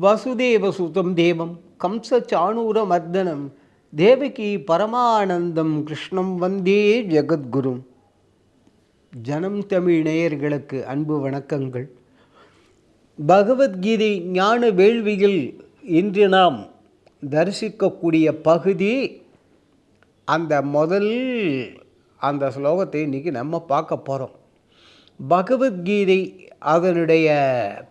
வசுதேவசுதம் தேவம் கம்ச சாணூர மர்தனம் தேவகி பரமானந்தம் கிருஷ்ணம் வந்தே ஜெகத்குரும் ஜனம் தமிழ் நேயர்களுக்கு அன்பு வணக்கங்கள். பகவத்கீதை ஞான வேள்வியில் இன்று நாம் தரிசிக்கக்கூடிய பகுதி அந்த முதல் அந்த ஸ்லோகத்தை இன்றைக்கி நம்ம பார்க்க போகிறோம் பகவத்கீதை அதனுடைய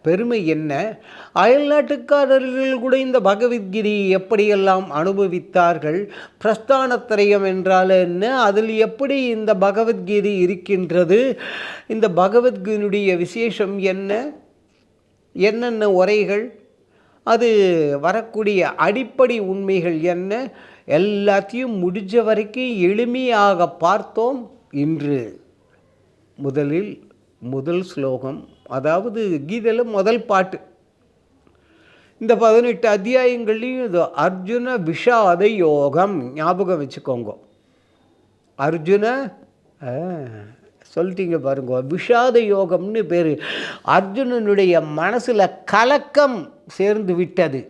பெருமை என்ன? அயல்நாட்டுக்காரர்கள் கூட இந்த பகவத்கீதையை எப்படியெல்லாம் அனுபவித்தார்கள்? பிரஸ்தானத்திரயம் என்றால் என்ன? அதில் எப்படி இந்த பகவத்கீதை இருக்கின்றது? இந்த பகவத்கீதையுடைய விசேஷம் என்ன? என்னென்ன உரைகள்? அது வரக்கூடிய அடிப்படை உண்மைகள் என்ன? எல்லாத்தையும் முடிஞ்ச வரைக்கும் எளிமையாக பார்த்தோம் இன்று முதலில் முதல் ஸ்லோகம் அதாவது கீதையில் முதல் பாட்டு. இந்த பதினெட்டு அத்தியாயங்கள்லேயும் இது அர்ஜுன விஷாத யோகம் ஞாபகம் வச்சுக்கோங்க. அர்ஜுன சொல்லிட்டீங்க பாருங்க. விஷாத யோகம்னு பேர். அர்ஜுனனுடைய மனசில் கலக்கம் சேர்ந்து விட்டது.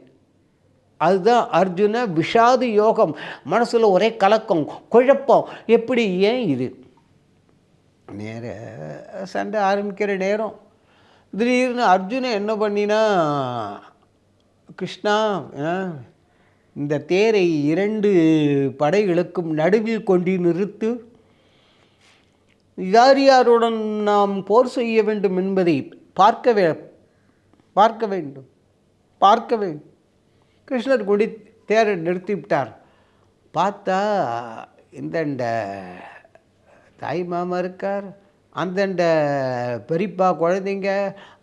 அதுதான் அர்ஜுன விஷாத யோகம். மனசில் ஒரே கலக்கம் குழப்பம். எப்படி ஏன் இது? நேர சண்டை ஆரம்பிக்கிற நேரம். திடீர்னு அர்ஜுனை என்ன பண்ணினா கிருஷ்ணா ஆ, இந்த தேரை இரண்டு படைகளுக்கும் நடுவில் கொண்டு நிறுத்து. யார் யாருடன் நாம் போர் செய்ய வேண்டும் என்பதை பார்க்க வே பார்க்க வேண்டும் பார்க்க வேண்டும். கிருஷ்ணர் கொடி தேரை நிறுத்திவிட்டார். பார்த்தா இந்த தாய் மாமா இருக்கார். அந்தண்ட பெரியப்பா குழந்தைங்க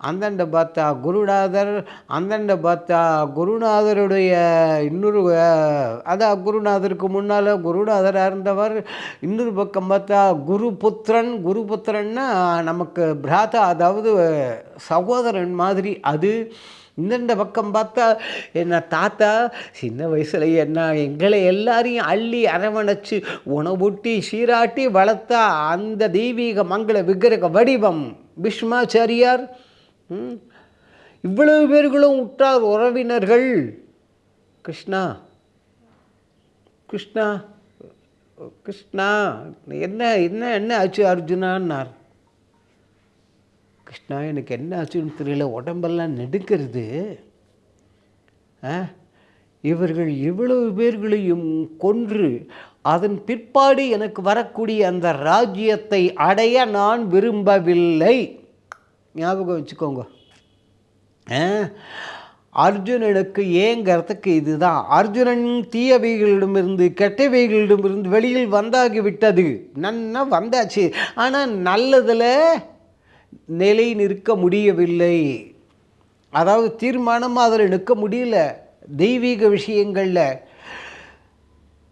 அந்தண்ட பார்த்தா குருநாதர் அந்தண்ட பார்த்தா குருநாதருடைய இன்னொரு அதான் குருநாதருக்கு முன்னால் குருநாதராக இருந்தவர். இன்னொரு பக்கம் பார்த்தா குருபுத்திரன் குருபுத்திரன்னா நமக்கு பிராதா அதாவது சகோதரன் மாதிரி அது. இந்தெந்த பக்கம் பார்த்தா? என்ன தாத்தா சின்ன வயசில் என்ன எங்களை எல்லாரையும் அள்ளி அரவணைச்சு உணவூட்டி சீராட்டி வளர்த்தா அந்த தெய்வீக மங்கள விக்கிரக வடிவம். பீஷ்மாச்சாரியார் ம், இவ்வளவு பேர்களும் உற்றார் உறவினர்கள். கிருஷ்ணா கிருஷ்ணா கிருஷ்ணா என்ன என்ன என்ன ஆச்சு அர்ஜுனான்னார்? கிருஷ்ணா எனக்கு என்ன ஆச்சுன்னு தெரியல. உடம்பெல்லாம் நெடுக்கிறது. ஆ? இவர்கள் இவ்வளவு பேர்களையும் கொன்று அதன் பிற்பாடு எனக்கு வரக்கூடிய அந்த ராஜ்யத்தை அடைய நான் விரும்பவில்லை. ஞாபகம் வச்சுக்கோங்க. ஆ? அர்ஜுனனுக்கு ஏங்கிறதுக்கு இதுதான். அர்ஜுனன் தீயவைகளிடமிருந்து கெட்டவைகளிடமிருந்து வெளியில் வந்தாகி விட்டது நன்னா வந்தாச்சு. ஆனால் நல்லதில் நிலை நிற்க முடியவில்லை. அதாவது தீர்மானமாக அதில் நிற்க முடியல. தெய்வீக விஷயங்களில்.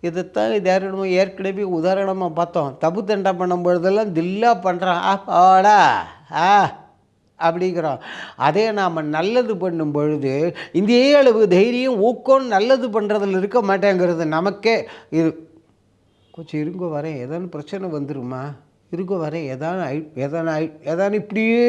இதைத்தான் இது யாரிடமோ ஏற்கனவே உதாரணமாக பார்த்தோம். தப்பு தண்டா பண்ணும் பொழுதெல்லாம் தில்லா பண்ணுறான் ஆ ஆடா ஆ அப்படிங்கிறோம். அதே நாம் நல்லது பண்ணும் பொழுது இந்த அளவு தைரியம் ஊக்கம் நல்லது பண்ணுறதில் இருக்க மாட்டேங்கிறது நமக்கே. இது கொஞ்சம் இருங்க வரேன். ஏதான பிரச்சனை வந்துருமா? இருக்கும் வரை எதான ஐ எதான எதான இப்படியே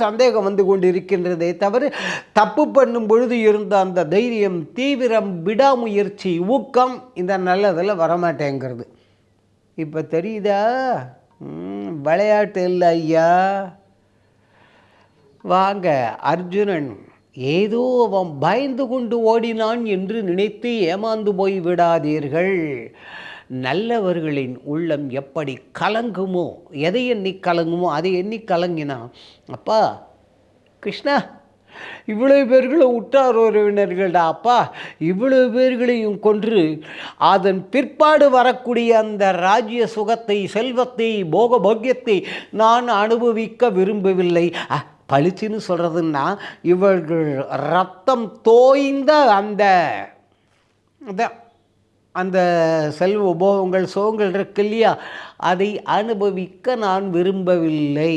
சந்தேகம் வந்து கொண்டு இருக்கின்றதே தவிர தப்பு பண்ணும் பொழுது இருந்த அந்த தைரியம் தீவிரம் விடாமுயற்சி ஊக்கம் இந்த நல்லதில் வரமாட்டேங்கிறது. இப்போ தெரியுதா? விளையாட்டு இல்லை ஐயா. வாங்க அர்ஜுனன் ஏதோ அவன் பயந்து கொண்டு ஓடினான் என்று நினைத்து ஏமாந்து போய் விடாதீர்கள். நல்லவர்களின் உள்ளம் எப்படி கலங்குமோ எதை எண்ணி கலங்குமோ அதை எண்ணி கலங்கினா அப்பா கிருஷ்ணா இவ்வளவு பேர்களும் உற்றார் உறவினர்கள்டா அப்பா இவ்வளவு பேர்களையும் கொன்று அதன் பிற்பாடு வரக்கூடிய அந்த ராஜ்ய சுகத்தை செல்வத்தை போக போக்கியத்தை நான் அனுபவிக்க விரும்பவில்லை. அ, பளிச்சுன்னு சொல்கிறதுன்னா இவர்கள் ரத்தம் தோய்ந்த அந்த அதான் அந்த செல்வ உபோகங்கள் சோகங்கள் இருக்கு இல்லையா? அதை அனுபவிக்க நான் விரும்பவில்லை.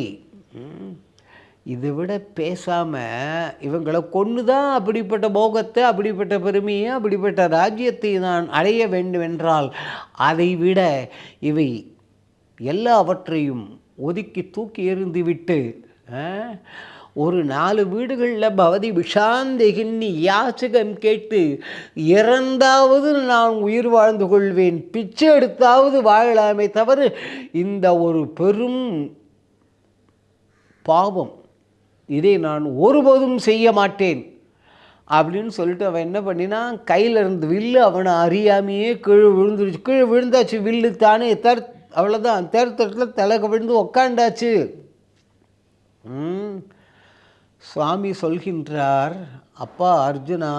இதை விட பேசாமல் இவங்களை கொண்டு தான் அப்படிப்பட்ட போகத்தை அப்படிப்பட்ட பெருமையை அப்படிப்பட்ட ராஜ்யத்தை நான் அடைய வேண்டும் என்றால் அதை விட இவை எல்லாவற்றையும் ஒதுக்கி தூக்கி எறிந்துவிட்டு ஆ, ஒரு நாலு வீடுகளில் பவதி விஷாந்தகின்னி யாச்சகம் கேட்டு இறந்தாவது நான் உயிர் வாழ்ந்து கொள்வேன் பிச்சை எடுத்தாவது வாழலாமே தவிர இந்த ஒரு பெரும் பாவம். இதை நான் ஒருபோதும் செய்ய மாட்டேன். அப்படின்னு சொல்லிட்டு அவன் என்ன பண்ணினான்? கையில் இருந்து வில்லு அவனை அறியாமையே கீழே விழுந்துருச்சு. கீழே விழுந்தாச்சு வில்லு தானே தர் அவ்வளோதான் தேர் தட்டில் தலைக்கு விழுந்து உக்காண்டாச்சு ம். சுவாமி சொல்கின்றார் அப்பா அர்ஜுனா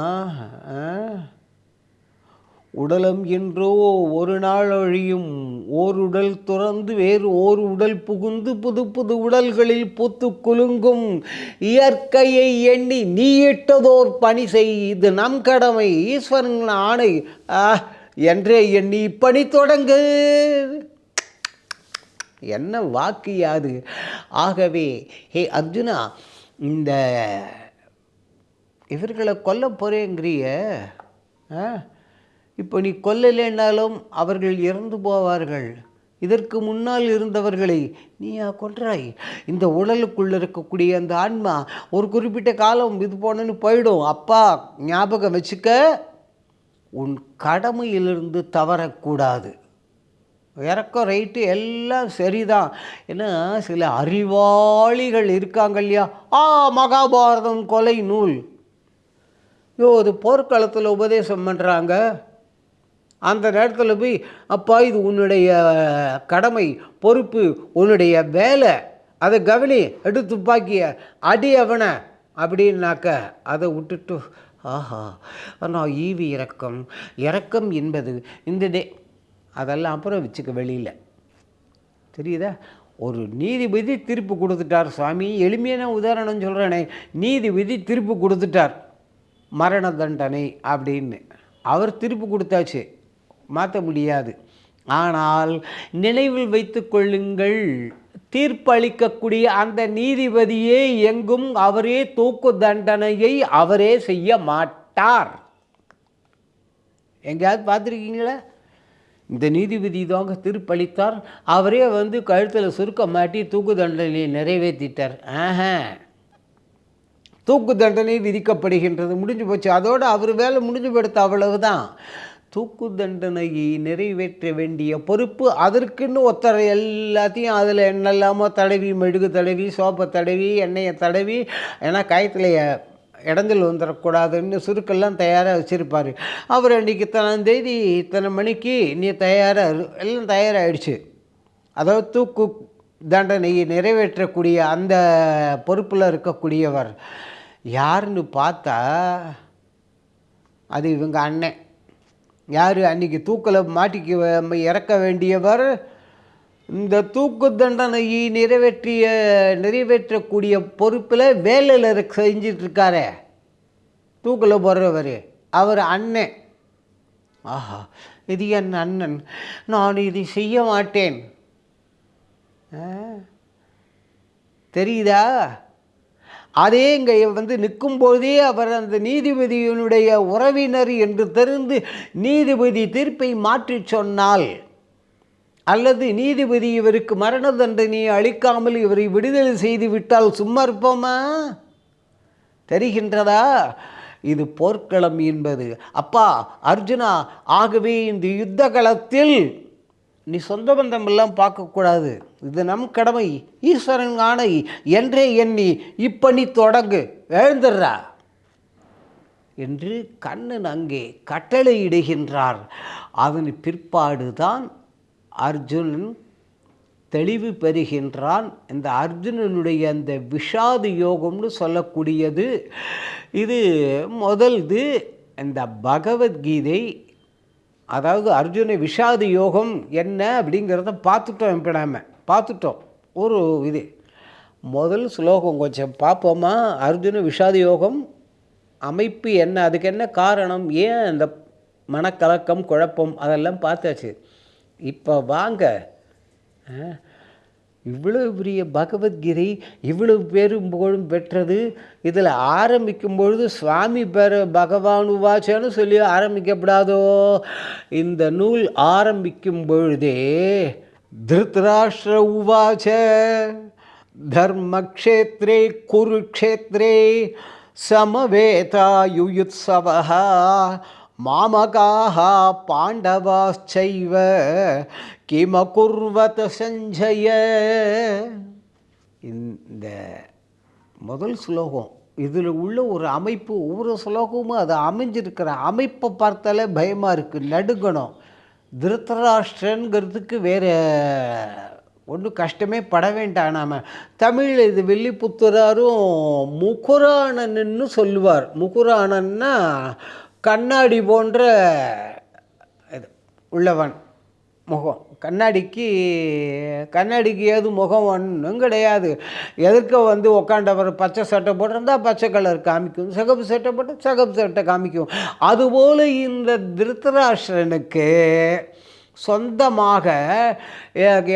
உடலம் என்றோ ஒரு நாள் அழியும். ஓர் உடல் துறந்து வேறு ஓர் உடல் புகுந்து புது புது உடல்களில் பூத்து குலுங்கும். இயற்கையை எண்ணி நீ இட்டதோர் பணி செய் இது நம் கடமை. ஈஸ்வரன் ஆணை ஆ, என்றே எண்ணி பணி தொடங்கு. என்ன வாக்கு யாது? ஆகவே ஹே அர்ஜுனா இந்த இவர்களை கொல்ல போகிறேங்கிறிய இப்போ நீ கொல்லலேனாலும் அவர்கள் இறந்து போவார்கள். இதற்கு முன்னால் இருந்தவர்களை நீயா கொன்றாய் இந்த உடலுக்குள்ளே இருக்கக்கூடிய அந்த ஆன்மா ஒரு குறிப்பிட்ட காலம் இது போனன்னு போயிடும். அப்பா ஞாபகம் வச்சுக்க உன் கடமையிலிருந்து தவறக்கூடாது. இறக்கம் ரைட்டு எல்லாம் சரிதான். ஏன்னா சில அறிவாளிகள் இருக்காங்க இல்லையா? ஆ மகாபாரதம் கொலை நூல். யோ அது போர்க்களத்தில் உபதேசம் பண்ணுறாங்க அந்த நேரத்தில் போய் அப்பா இது உன்னுடைய கடமை பொறுப்பு உன்னுடைய வேலை. அதை கவனி எடுத்து துப்பாக்கிய அடி அவனை. அப்படின்னாக்க அதை விட்டுட்டு ஆஹா ஆனால் ஈவி இறக்கம். இறக்கம் என்பது இந்த டே அதெல்லாம் அப்புறம் வச்சுக்க வெளியில். தெரியுதா? ஒரு நீதிபதி தீர்ப்பு கொடுத்துட்டார் சுவாமி. எளிமையான உதாரணம் சொல்கிறேனே நீதிபதி தீர்ப்பு கொடுத்துட்டார். மரண தண்டனை அப்படின்னு. அவர் தீர்ப்பு கொடுத்தாச்சு. மாற்ற முடியாது. ஆனால் நினைவில் வைத்து கொள்ளுங்கள். தீர்ப்பளிக்கக்கூடிய அந்த நீதிபதியே எங்கும் அவரே தூக்கு தண்டனையை அவரே செய்ய மாட்டார். எங்கேயாவது பார்த்துருக்கீங்களா? இந்த நீதிபதி தாங்க தீர்ப்பளித்தார். அவரே வந்து கழுத்தில் சுருக்க மாட்டி தூக்கு தண்டனையை நிறைவேற்றிட்டார். ஆஹா. தூக்கு தண்டனை விதிக்கப்படுகின்றது. முடிஞ்சு போச்சு. அதோடு அவர் வேலை முடிஞ்சு போடுத்த அவ்வளவுதான். தூக்கு தண்டனையை நிறைவேற்ற வேண்டிய பொறுப்பு அதற்குன்னு ஒருத்தர் எல்லாத்தையும் அதில் என்னெல்லாமோ தடவி மெழுகு தடவி சோப்பை தடவி எண்ணெயை தடவி ஏன்னா கயத்தில் இடங்கள் வந்துடக்கூடாதுன்னு சுருக்கெல்லாம் தயாராக வச்சுருப்பார். அவர் அன்றைக்கி இத்தனாம் தேதி இத்தனை மணிக்கு நீ தயாராக எல்லாம் தயாராகிடுச்சு அதாவது தூக்கு தண்டனையை நிறைவேற்றக்கூடிய அந்த பொறுப்பில் இருக்கக்கூடியவர் யாருன்னு பார்த்தா அது இவங்க அண்ணன். யார் அன்னைக்கு தூக்கில் மாட்டிக்க இறக்க வேண்டியவர் இந்த தூக்கு தண்டனையை நிறைவேற்றிய நிறைவேற்றக்கூடிய பொறுப்பில் வேலையில் இருக்க செஞ்சிட்ருக்காரே. தூக்கில் போடுறவர் அவர் அண்ணன். ஆஹா இது என் அண்ணன். நான் இதை செய்ய மாட்டேன். தெரியுதா? அதே இங்கே வந்து நிற்கும்போதே அவர் அந்த நீதிபதியினுடைய உறவினர் என்று தெரிந்து நீதிபதி தீர்ப்பை மாற்றிச் சொன்னால் அல்லது நீதிபதி இவருக்கு மரண தண்டனையை அளிக்காமல் இவரை விடுதலை செய்து விட்டால் சும்மா இருப்போமா? தெரிகின்றதா? இது போர்க்களம் என்பது. அப்பா அர்ஜுனா ஆகவே இந்த யுத்த களத்தில் நீ சொந்த பந்தமெல்லாம் பார்க்கக்கூடாது. இது நம் கடமை. ஈஸ்வரன் ஆணை. என்றே எண்ணி இப்பணி தொடங்கு. எழுந்துடுறா. என்று கண்ணன் அங்கே கட்டளையிடுகின்றார் அதன் பிற்பாடுதான் அர்ஜுனன் தெளிவு பெறுகின்றான். இந்த அர்ஜுனனுடைய அந்த விஷாத யோகம்னு சொல்லக்கூடியது இது முதல்து இந்த பகவத்கீதை அதாவது அர்ஜுன விஷாத யோகம் என்ன அப்படிங்கிறத பார்த்துட்டோம் இப்போ நாம். பார்த்துட்டோம். ஒரு இது. முதல் ஸ்லோகம் கொஞ்சம் பார்ப்போமா? அர்ஜுன விஷாத யோகம் அமைப்பு என்ன? அதுக்கு என்ன காரணம்? ஏன் அந்த மனக்கலக்கம் குழப்பம்? அதெல்லாம் பார்த்தாச்சு. இப்போ வாங்க. இவ்வளவு பெரிய பகவத்கீதை இவ்வளவு பேரும் புகழும் பெற்றது. இதில் ஆரம்பிக்கும் பொழுது சுவாமி பெற பகவான் உவாச்சன்னு சொல்லி ஆரம்பிக்கப்படாதோ? இந்த நூல் ஆரம்பிக்கும் பொழுதே திருத்ராஷ்டிர உவாச்ச தர்மக்ஷேத்ரே குருக்ஷேத்ரே சமவேதாயுயுத்சவா மாமகாக பாண்டவாச்சைவ கிமகுர்வத சஞ்சய. இந்த முதல் ஸ்லோகம் இதில் உள்ள ஒரு அமைப்பு ஒவ்வொரு ஸ்லோகமும் அது அமைஞ்சிருக்கிற அமைப்பை பார்த்தாலே பயமாக இருக்குது நடுங்கணும். திருத்தராஷ்டிரங்கிறதுக்கு வேறு ஒன்றும் கஷ்டமே பட வேண்டாம் நாம். தமிழ் இது வெள்ளிப்புத்துறாரும் முகுராணன்னு சொல்லுவார். முகுராணன்னா கண்ணாடி போன்ற இது உள்ளவன் முகம். கண்ணாடிக்கு கண்ணாடிக்கு ஏது முகம் ஒன்றும் கிடையாது. எதுக்க வந்து உக்காண்டவர் பச்சை சட்டை போட்டிருந்தால் பச்சை கலர் காமிக்கும். சிகப்பு சட்டை போட்டு சிகப்பு சட்டை காமிக்கும். அதுபோல் இந்த திருத்தராஷ்டிரனுக்கு சொந்தமாக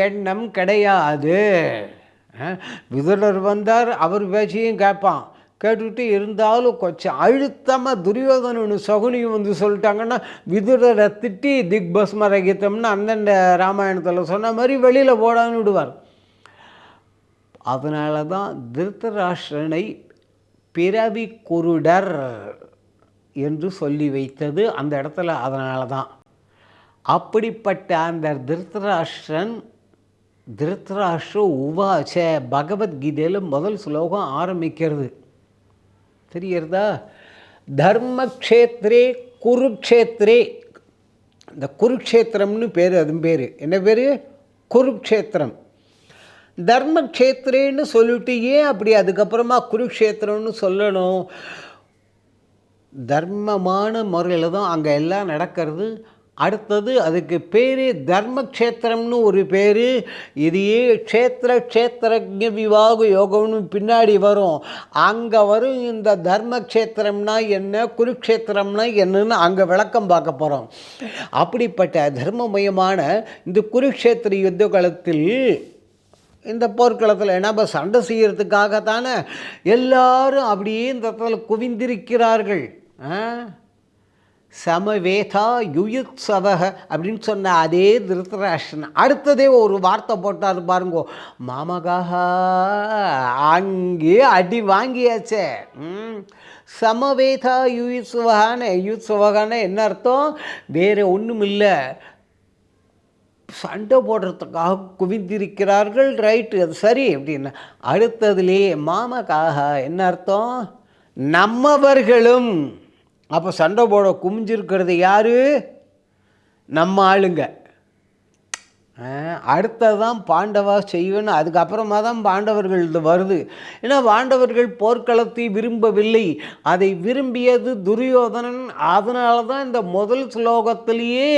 எண்ணம் கிடையாது. விதுரர் வந்தார் அவர் பேச்சையும் கேட்பான். கேட்டுக்கிட்டு இருந்தாலும் கொஞ்சம் அழுத்தமாக துரியோதனு சகுனியும் வந்து சொல்லிட்டாங்கன்னா விதுரரை திட்டி திக் பஸ்மர ரகிதம்னு அந்தந்த ராமாயணத்தில் சொன்ன மாதிரி வெளியில் போடான்னு விடுவார். அதனால தான் திருத்தராஷ்டிரனை பிறவி குருடர் என்று சொல்லி வைத்தது அந்த இடத்துல அதனால தான் அப்படிப்பட்ட அந்த திருத்தராஷ்டிரன் திருத்தராஷ்டிர உவாச்ச பகவத்கீதையில் முதல் ஸ்லோகம் ஆரம்பிக்கிறது. தெரியறதா தர்மக்ஷேத்ரே குருக்ஷேத்ரே. இந்த குருக்ஷேத்திரம்னு பேர் அது பேர். என்ன பேர்? குருக்ஷேத்திரம். தர்மக்ஷேத்திரேன்னு சொல்லிட்டு ஏன் அப்படி அதுக்கப்புறமா குருக்ஷேத்திரம்னு சொல்லணும்? தர்மமான முறையில் தான் அங்கே எல்லாம் நடக்கிறது. அடுத்தது அதுக்கு பேர் தர்மக்ஷேத்திரம்னு ஒரு பேர். இதையே க்ஷேத்திர க்ஷேத்திரஜ விவாக யோகம்னு பின்னாடி வரும். அங்கே வரும் இந்த தர்மக்ஷேத்திரம்னா என்ன குருக்ஷேத்திரம்னா என்னன்னு அங்கே விளக்கம் பார்க்க போகிறோம் அப்படிப்பட்ட தர்மமயமான இந்த குருக்ஷேத்திர யுத்த காலத்தில் இந்த போர்க்களத்தில் நம்ம சண்டை செய்கிறதுக்காகத்தானே எல்லாரும் அப்படியே இந்த இடத்துல குவிந்திருக்கிறார்கள். ஆ? சமவேதா யுயுத்சவக அப்படின்னு சொன்ன அதே திருத்தராஷ்டிரன் அடுத்ததே ஒரு வார்த்தை போட்டார் பாருங்கோ. மாமகா அங்கே அடி வாங்கியாச்சே. ம். சமவேதா யுயுத்சவகான யுயுத்சவகான என்ன அர்த்தம்? வேறு ஒன்றும் இல்லை சண்டை போடுறதுக்காக குவிந்திருக்கிறார்கள் ரைட்டு அது சரி அப்படின்னு. அடுத்ததுலேயே மாமகாக என்ன அர்த்தம்? நம்மவர்களும் அப்போ சண்டை போட குமிஞ்சிருக்கிறது யார்? நம்ம ஆளுங்க. அடுத்ததான் பாண்டவா செய்வேன்னு அதுக்கப்புறமா தான் பாண்டவர்கள் இது வருது. ஏன்னா பாண்டவர்கள் போர்க்களத்தை விரும்பவில்லை. அதை விரும்பியது துரியோதனன். அதனால தான் இந்த முதல் ஸ்லோகத்திலேயே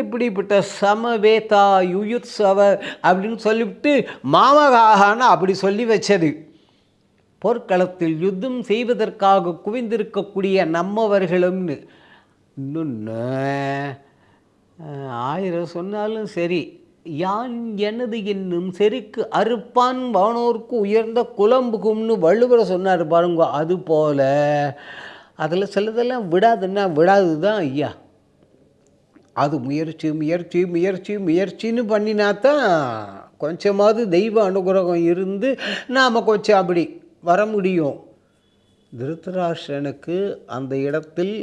இப்படிப்பட்ட சமவேதா யுயுத்சவ அப்படின்னு சொல்லிவிட்டு மாமகாகான்னு அப்படி சொல்லி வச்சது. போர்க்களத்தில் யுத்தம் செய்வதற்காக குவிந்திருக்கக்கூடிய நம்மவர்களும்னு. இன்னொன்று ஆயிரம் சொன்னாலும் சரி. யான் எனது என்னும் செருக்கு அறுப்பான் வானோர்க்கு உயர்ந்த குலம்புகும்னு வள்ளுவரை சொன்னார் பாருங்க அது போல். அதில் சிலதெல்லாம் விடாதுன்னா விடாது தான் ஐயா. அது முயற்சி முயற்சி முயற்சி முயற்சின்னு பண்ணினா தான் கொஞ்சமாவது தெய்வ அனுகிரகம் இருந்து நாம் கொஞ்சம் அப்படி வர முடியும். திருத்தராஷ்டிரனுக்கு அந்த இடத்தில்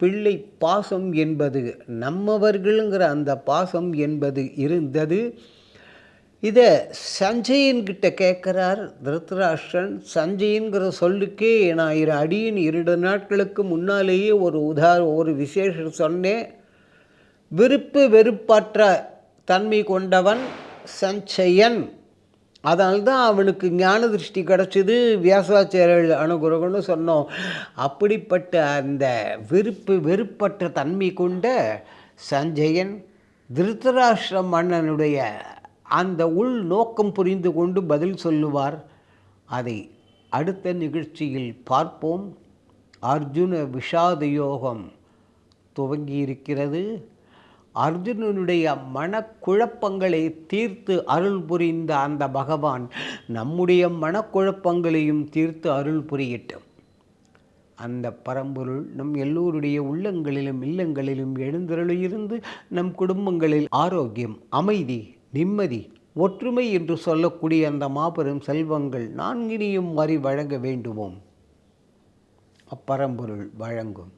பிள்ளை பாசம் என்பது நம்மவர்களுங்கிற அந்த பாசம் என்பது இருந்தது. இதை சஞ்சயன்கிட்ட கேட்குறார் திருத்தராஷ்டிரன் சஞ்சயன்கிற சொல்லுக்கே நான் இரு அடியின் இரண்டு நாட்களுக்கு முன்னாலேயே ஒரு உதார ஒரு விசேஷம் சொன்னேன். விருப்பு வெறுப்பற்ற தன்மை கொண்டவன் சஞ்சயன். அதனால்தான் அவனுக்கு ஞான திருஷ்டி கிடச்சிது. வியாசாச்சாரியர்கள் அனுகிரகம்னு சொன்னோம். அப்படிப்பட்ட அந்த வெறுப்பு வெறுப்பற்ற தன்மை கொண்ட சஞ்சயன் திருத்தராஷ்டிர மன்னனுடைய அந்த உள் நோக்கம் புரிந்து கொண்டு பதில் சொல்லுவார். அதை அடுத்த நிகழ்ச்சியில் பார்ப்போம். அர்ஜுன விஷாத யோகம் துவங்கியிருக்கிறது. அர்ஜுனனுடைய மனக்குழப்பங்களை தீர்த்து அருள் புரிந்த அந்த பகவான் நம்முடைய மனக்குழப்பங்களையும் தீர்த்து அருள் புரியட்டும். அந்த பரம்பொருள் நம் எல்லோருடைய உள்ளங்களிலும் இல்லங்களிலும் எழுந்தருளியிருந்து நம் குடும்பங்களில் ஆரோக்கியம் அமைதி நிம்மதி ஒற்றுமை என்று சொல்லக்கூடிய அந்த மாபெரும் செல்வங்கள் நான்கினியும் வரி வழங்க வேண்டுமோம் அப்பரம்பொருள் வழங்கும்.